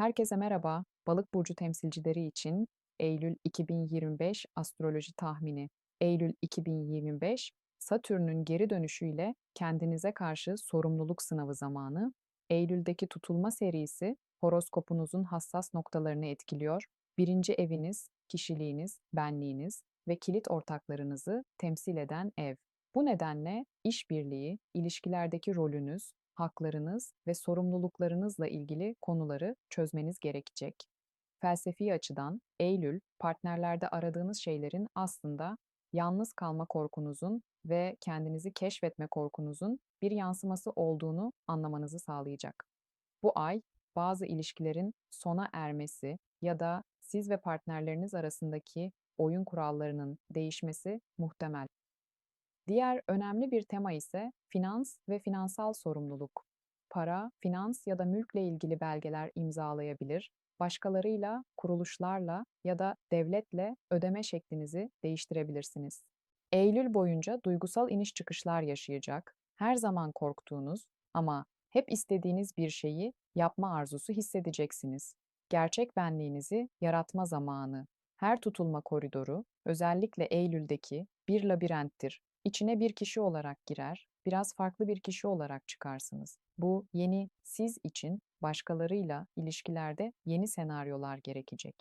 Herkese merhaba. Balık burcu temsilcileri için Eylül 2025 astroloji tahmini. Eylül 2025 Satürn'ün geri dönüşüyle kendinize karşı sorumluluk sınavı zamanı. Eylül'deki tutulma serisi horoskopunuzun hassas noktalarını etkiliyor. Birinci eviniz, kişiliğiniz, benliğiniz ve kilit ortaklarınızı temsil eden ev. Bu nedenle işbirliği, ilişkilerdeki rolünüz, haklarınız ve sorumluluklarınızla ilgili konuları çözmeniz gerekecek. Felsefi açıdan Eylül, partnerlerde aradığınız şeylerin aslında yalnız kalma korkunuzun ve kendinizi keşfetme korkunuzun bir yansıması olduğunu anlamanızı sağlayacak. Bu ay bazı ilişkilerin sona ermesi ya da siz ve partnerleriniz arasındaki oyun kurallarının değişmesi muhtemel. Diğer önemli bir tema ise finans ve finansal sorumluluk. Para, finans ya da mülkle ilgili belgeler imzalayabilir, başkalarıyla, kuruluşlarla ya da devletle ödeme şeklinizi değiştirebilirsiniz. Eylül boyunca duygusal iniş çıkışlar yaşayacak, her zaman korktuğunuz ama hep istediğiniz bir şeyi yapma arzusu hissedeceksiniz. Gerçek benliğinizi yaratma zamanı. Her tutulma koridoru, özellikle Eylül'deki bir labirenttir. İçine bir kişi olarak girer, biraz farklı bir kişi olarak çıkarsınız. Bu yeni siz için başkalarıyla ilişkilerde yeni senaryolar gerekecek.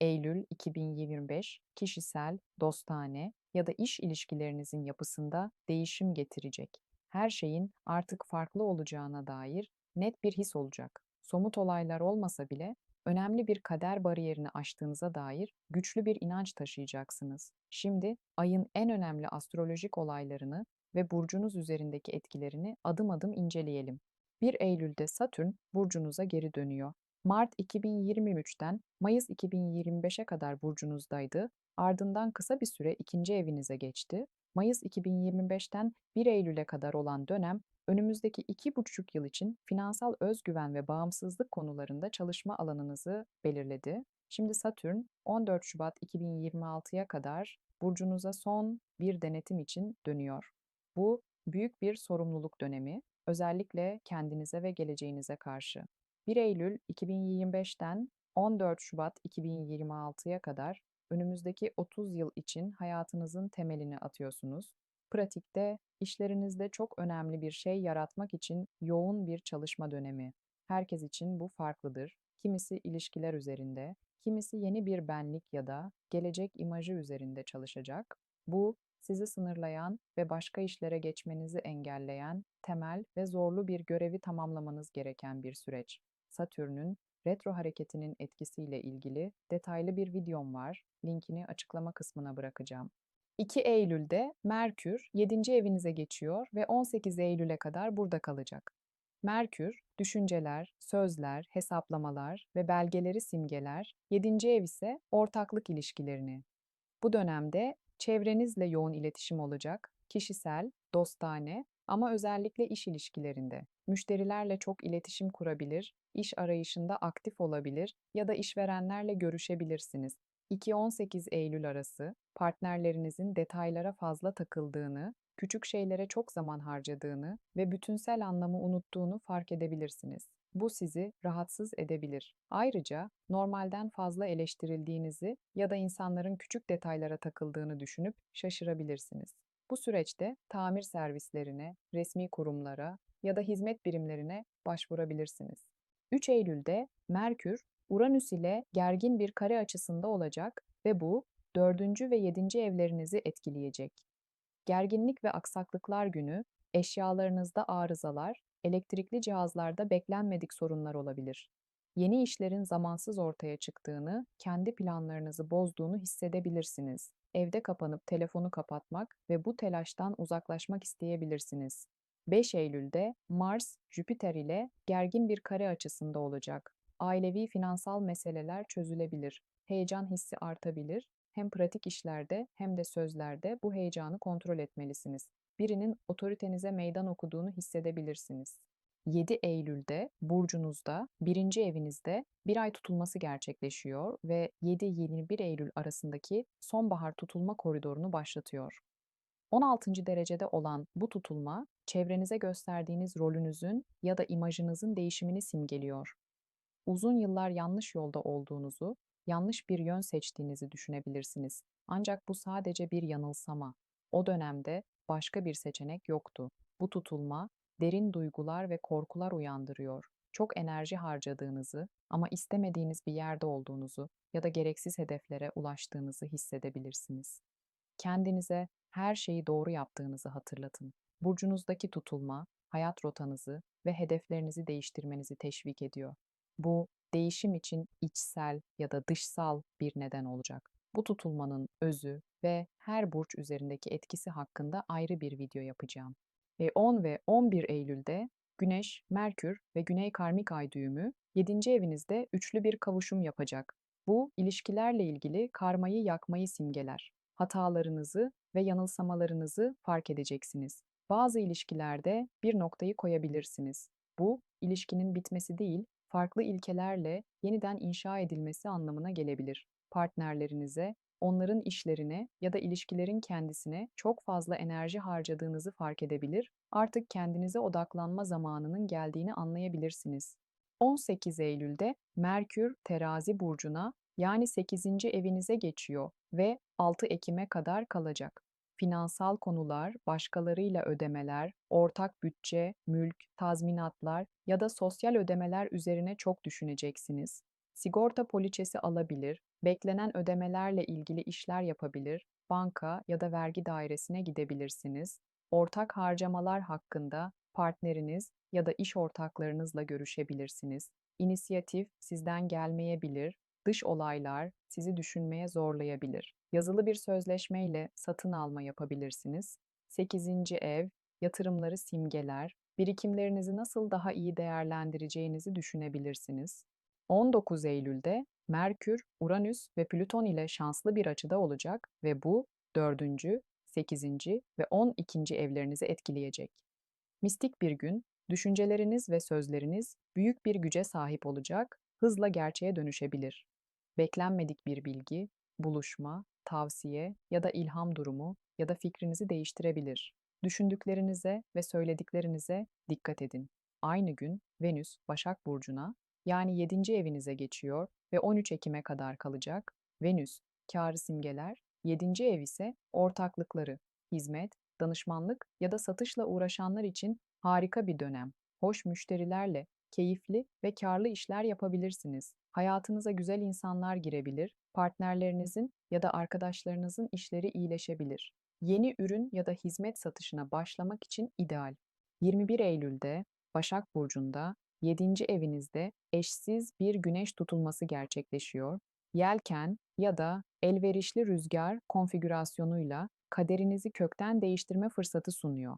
Eylül 2025 kişisel, dostane ya da iş ilişkilerinizin yapısında değişim getirecek. Her şeyin artık farklı olacağına dair net bir his olacak. Somut olaylar olmasa bile önemli bir kader bariyerini aştığınıza dair güçlü bir inanç taşıyacaksınız. Şimdi ayın en önemli astrolojik olaylarını ve burcunuz üzerindeki etkilerini adım adım inceleyelim. 1 Eylül'de Satürn burcunuza geri dönüyor. Mart 2023'ten Mayıs 2025'e kadar burcunuzdaydı. Ardından kısa bir süre ikinci evinize geçti. Mayıs 2025'ten 1 Eylül'e kadar olan dönem önümüzdeki iki buçuk yıl için finansal özgüven ve bağımsızlık konularında çalışma alanınızı belirledi. Şimdi Satürn 14 Şubat 2026'ya kadar burcunuza son bir denetim için dönüyor. Bu büyük bir sorumluluk dönemi, özellikle kendinize ve geleceğinize karşı. 1 Eylül 2025'ten 14 Şubat 2026'ya kadar önümüzdeki 30 yıl için hayatınızın temelini atıyorsunuz. Pratikte, işlerinizde çok önemli bir şey yaratmak için yoğun bir çalışma dönemi. Herkes için bu farklıdır. Kimisi ilişkiler üzerinde, kimisi yeni bir benlik ya da gelecek imajı üzerinde çalışacak. Bu, sizi sınırlayan ve başka işlere geçmenizi engelleyen temel ve zorlu bir görevi tamamlamanız gereken bir süreç. Satürn'ün retro hareketinin etkisiyle ilgili detaylı bir videom var. Linkini açıklama kısmına bırakacağım. 2 Eylül'de Merkür 7. evinize geçiyor ve 18 Eylül'e kadar burada kalacak. Merkür, düşünceler, sözler, hesaplamalar ve belgeleri simgeler, 7. ev ise ortaklık ilişkilerini. Bu dönemde çevrenizle yoğun iletişim olacak, kişisel, dostane ama özellikle iş ilişkilerinde. Müşterilerle çok iletişim kurabilir, iş arayışında aktif olabilir ya da işverenlerle görüşebilirsiniz. 2-18 Eylül arası partnerlerinizin detaylara fazla takıldığını, küçük şeylere çok zaman harcadığını ve bütünsel anlamı unuttuğunu fark edebilirsiniz. Bu sizi rahatsız edebilir. Ayrıca normalden fazla eleştirildiğinizi ya da insanların küçük detaylara takıldığını düşünüp şaşırabilirsiniz. Bu süreçte tamir servislerine, resmi kurumlara ya da hizmet birimlerine başvurabilirsiniz. 3 Eylül'de Merkür, Uranüs ile gergin bir kare açısında olacak ve bu 4. ve 7. evlerinizi etkileyecek. Gerginlik ve aksaklıklar günü eşyalarınızda arızalar, elektrikli cihazlarda beklenmedik sorunlar olabilir. Yeni işlerin zamansız ortaya çıktığını, kendi planlarınızı bozduğunu hissedebilirsiniz. Evde kapanıp telefonu kapatmak ve bu telaştan uzaklaşmak isteyebilirsiniz. 5 Eylül'de Mars, Jüpiter ile gergin bir kare açısında olacak. Ailevi finansal meseleler çözülebilir. Heyecan hissi artabilir. Hem pratik işlerde hem de sözlerde bu heyecanı kontrol etmelisiniz. Birinin otoritenize meydan okuduğunu hissedebilirsiniz. 7 Eylül'de burcunuzda, birinci evinizde bir ay tutulması gerçekleşiyor ve 7-21 Eylül arasındaki sonbahar tutulma koridorunu başlatıyor. 16. derecede olan bu tutulma, çevrenize gösterdiğiniz rolünüzün ya da imajınızın değişimini simgeliyor. Uzun yıllar yanlış yolda olduğunuzu, yanlış bir yön seçtiğinizi düşünebilirsiniz. Ancak bu sadece bir yanılsama. O dönemde başka bir seçenek yoktu. Bu tutulma derin duygular ve korkular uyandırıyor. Çok enerji harcadığınızı ama istemediğiniz bir yerde olduğunuzu ya da gereksiz hedeflere ulaştığınızı hissedebilirsiniz. Kendinize her şeyi doğru yaptığınızı hatırlatın. Burcunuzdaki tutulma, hayat rotanızı ve hedeflerinizi değiştirmenizi teşvik ediyor. Bu, değişim için içsel ya da dışsal bir neden olacak. Bu tutulmanın özü ve her burç üzerindeki etkisi hakkında ayrı bir video yapacağım. Ve 10 ve 11 Eylül'de Güneş, Merkür ve Güney Karmik Ay düğümü 7. evinizde üçlü bir kavuşum yapacak. Bu, ilişkilerle ilgili karmayı yakmayı simgeler. Hatalarınızı ve yanılsamalarınızı fark edeceksiniz. Bazı ilişkilerde bir noktayı koyabilirsiniz. Bu, ilişkinin bitmesi değil, farklı ilkelerle yeniden inşa edilmesi anlamına gelebilir. Partnerlerinize, onların işlerine ya da ilişkilerin kendisine çok fazla enerji harcadığınızı fark edebilir, artık kendinize odaklanma zamanının geldiğini anlayabilirsiniz. 18 Eylül'de Merkür Terazi burcuna yani 8. evinize geçiyor ve 6 Ekim'e kadar kalacak. Finansal konular, başkalarıyla ödemeler, ortak bütçe, mülk, tazminatlar ya da sosyal ödemeler üzerine çok düşüneceksiniz. Sigorta poliçesi alabilir, beklenen ödemelerle ilgili işler yapabilir, banka ya da vergi dairesine gidebilirsiniz. Ortak harcamalar hakkında partneriniz ya da iş ortaklarınızla görüşebilirsiniz. İnisiyatif sizden gelmeyebilir, dış olaylar sizi düşünmeye zorlayabilir. Yazılı bir sözleşmeyle satın alma yapabilirsiniz. 8. ev, yatırımları simgeler, birikimlerinizi nasıl daha iyi değerlendireceğinizi düşünebilirsiniz. 19 Eylül'de Merkür, Uranüs ve Plüton ile şanslı bir açıda olacak ve bu 4. 8. ve 12. evlerinizi etkileyecek. Mistik bir gün, düşünceleriniz ve sözleriniz büyük bir güce sahip olacak, hızla gerçeğe dönüşebilir. Beklenmedik bir bilgi, buluşma, tavsiye ya da ilham durumu ya da fikrinizi değiştirebilir. Düşündüklerinize ve söylediklerinize dikkat edin. Aynı gün Venüs Başak Burcu'na yani 7. evinize geçiyor ve 13 Ekim'e kadar kalacak. Venüs, kârı simgeler, 7. ev ise ortaklıkları, hizmet, danışmanlık ya da satışla uğraşanlar için harika bir dönem. Hoş müşterilerle, keyifli ve karlı işler yapabilirsiniz. Hayatınıza güzel insanlar girebilir, partnerlerinizin ya da arkadaşlarınızın işleri iyileşebilir. Yeni ürün ya da hizmet satışına başlamak için ideal. 21 Eylül'de Başak Burcu'nda 7. evinizde eşsiz bir güneş tutulması gerçekleşiyor. Yelken ya da elverişli rüzgar konfigürasyonuyla kaderinizi kökten değiştirme fırsatı sunuyor.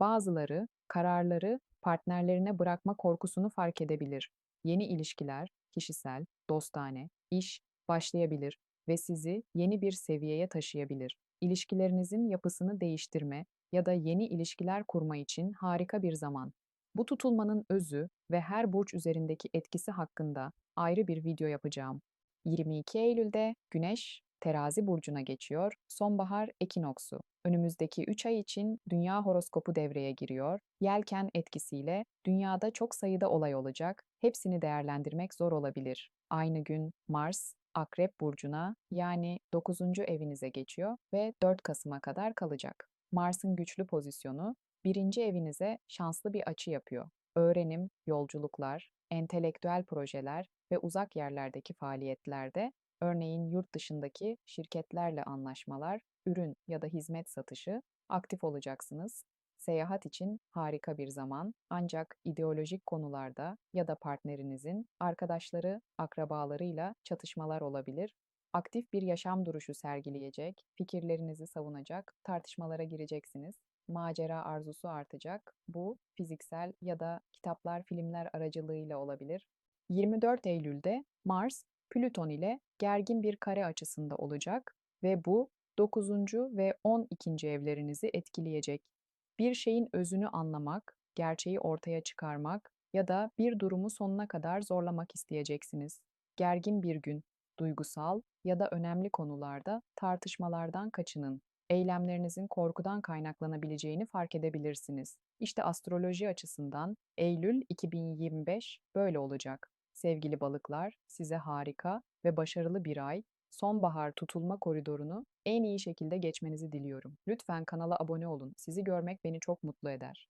Bazıları kararları partnerlerine bırakma korkusunu fark edebilir. Yeni ilişkiler, kişisel, dostane, iş başlayabilir ve sizi yeni bir seviyeye taşıyabilir. İlişkilerinizin yapısını değiştirme ya da yeni ilişkiler kurma için harika bir zaman. Bu tutulmanın özü ve her burç üzerindeki etkisi hakkında ayrı bir video yapacağım. 22 Eylül'de Güneş Terazi burcuna geçiyor, sonbahar ekinoksu. Önümüzdeki 3 ay için dünya horoskopu devreye giriyor. Yelken etkisiyle dünyada çok sayıda olay olacak. Hepsini değerlendirmek zor olabilir. Aynı gün Mars Akrep burcuna yani 9. evinize geçiyor ve 4 Kasım'a kadar kalacak. Mars'ın güçlü pozisyonu birinci evinize şanslı bir açı yapıyor. Öğrenim, yolculuklar, entelektüel projeler ve uzak yerlerdeki faaliyetlerde, örneğin yurt dışındaki şirketlerle anlaşmalar, ürün ya da hizmet satışı aktif olacaksınız. Seyahat için harika bir zaman ancak ideolojik konularda ya da partnerinizin arkadaşları, akrabalarıyla çatışmalar olabilir. Aktif bir yaşam duruşu sergileyecek, fikirlerinizi savunacak, tartışmalara gireceksiniz macera arzusu artacak. Bu fiziksel ya da kitaplar, filmler aracılığıyla olabilir. 24 Eylül'de Mars, Plüton ile gergin bir kare açısında olacak ve bu 9. ve 12. evlerinizi etkileyecek. Bir şeyin özünü anlamak, gerçeği ortaya çıkarmak ya da bir durumu sonuna kadar zorlamak isteyeceksiniz. Gergin bir gün, duygusal ya da önemli konularda tartışmalardan kaçının eylemlerinizin korkudan kaynaklanabileceğini fark edebilirsiniz. İşte astroloji açısından Eylül 2025 böyle olacak. Sevgili balıklar, size harika ve başarılı bir ay, sonbahar tutulma koridorunu en iyi şekilde geçmenizi diliyorum. Lütfen kanala abone olun. Sizi görmek beni çok mutlu eder.